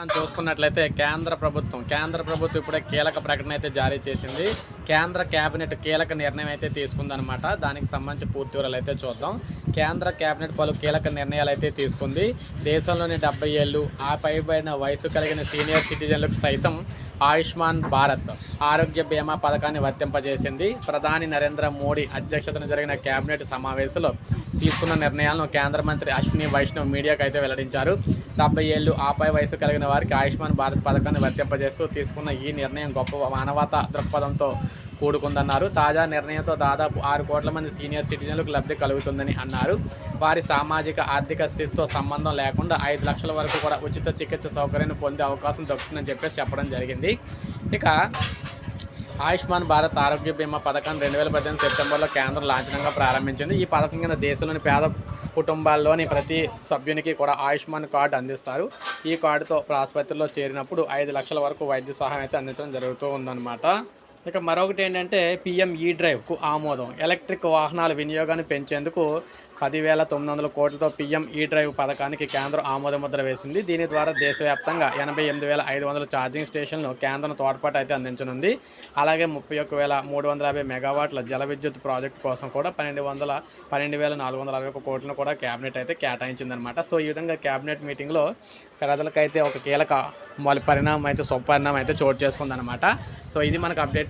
మనం చూసుకున్నట్లయితే కేంద్ర ప్రభుత్వం కేంద్ర ప్రభుత్వం ఇప్పుడే కీలక ప్రకటన అయితే జారీ చేసింది. కేంద్ర కేబినెట్ కీలక నిర్ణయం అయితే తీసుకుందనమాట దానికి సంబంధించి పూర్తి వివరాలు అయితే చూద్దాం. కేంద్ర కేబినెట్ పలు కీలక నిర్ణయాలు అయితే తీసుకుంది. దేశంలోని డెబ్బై ఏళ్ళు ఆ పైబడిన వయసు కలిగిన సీనియర్ సిటిజన్లకు సైతం ఆయుష్మాన్ భారత్ ఆరోగ్య బీమా పథకాన్ని వర్తింపజేసింది ప్రధాని నరేంద్ర మోడీ అధ్యక్షతన జరిగిన కేబినెట్ సమావేశంలో తీసుకున్న నిర్ణయాలను కేంద్ర మంత్రి అశ్విని వైష్ణవ్ మీడియాకు అయితే వెల్లడించారు. డెబ్బై ఏళ్ళు ఆపై వయసు కలిగిన వారికి ఆయుష్మాన్ భారత్ పథకాన్ని వర్తింపజేస్తూ తీసుకున్న ఈ నిర్ణయం గొప్ప మానవతా దృక్పథంతో కూడుకుందన్నారు. తాజా నిర్ణయంతో దాదాపు ఆరు కోట్ల మంది సీనియర్ సిటిజన్లకు లబ్ధి కలుగుతుందని అన్నారు. వారి సామాజిక ఆర్థిక స్థితితో సంబంధం లేకుండా ఐదు లక్షల వరకు కూడా ఉచిత చికిత్స సౌకర్యాన్ని పొందే అవకాశం దక్కుతుందని చెప్పేసి చెప్పడం జరిగింది. ఇక ఆయుష్మాన్ భారత్ ఆరోగ్య బీమా పథకం రెండు వేల పద్దెనిమిది సెప్టెంబర్లో కేంద్రం లాంఛనంగా ప్రారంభించింది. ఈ పథకం కింద దేశంలోని పేద కుటుంబాల్లోని ప్రతి సభ్యునికి కూడా ఆయుష్మాన్ కార్డు అందిస్తారు. ఈ కార్డుతో ఆసుపత్రిలో చేరినప్పుడు ఐదు లక్షల వరకు వైద్య సహాయం అయితే అందించడం జరుగుతూ ఉందన్నమాట. ఇక మరొకటి ఏంటంటే పిఎం ఈ డ్రైవ్కు ఆమోదం. ఎలక్ట్రిక్ వాహనాల వినియోగాన్ని పెంచేందుకు పదివేల తొమ్మిది వందల కోట్లతో పిఎం ఈ డ్రైవ్ పథకానికి కేంద్రం ఆమోద ముద్ర వేసింది. దీని ద్వారా దేశవ్యాప్తంగా ఎనభై ఎనిమిది వేల ఐదు వందల ఛార్జింగ్ స్టేషన్లు కేంద్రం తోడ్పాటు అయితే అందించనుంది. అలాగే ముప్పై ఒక్క వేల మూడు వందల యాభై మెగావాట్ల జల విద్యుత్ ప్రాజెక్టు కోసం కూడా పన్నెండు వందల పన్నెండు వేల నాలుగు వందల అరవై ఒక కోట్లను కూడా క్యాబినెట్ అయితే కేటాయించిందనమాట సో ఈ విధంగా క్యాబినెట్ మీటింగ్లో ప్రజలకైతే ఒక కీలక మొదటి పరిణామం అయితే సుపరిణామం అయితే చోటు చేసుకుందనమాట సో ఇది మనకు అప్డేట్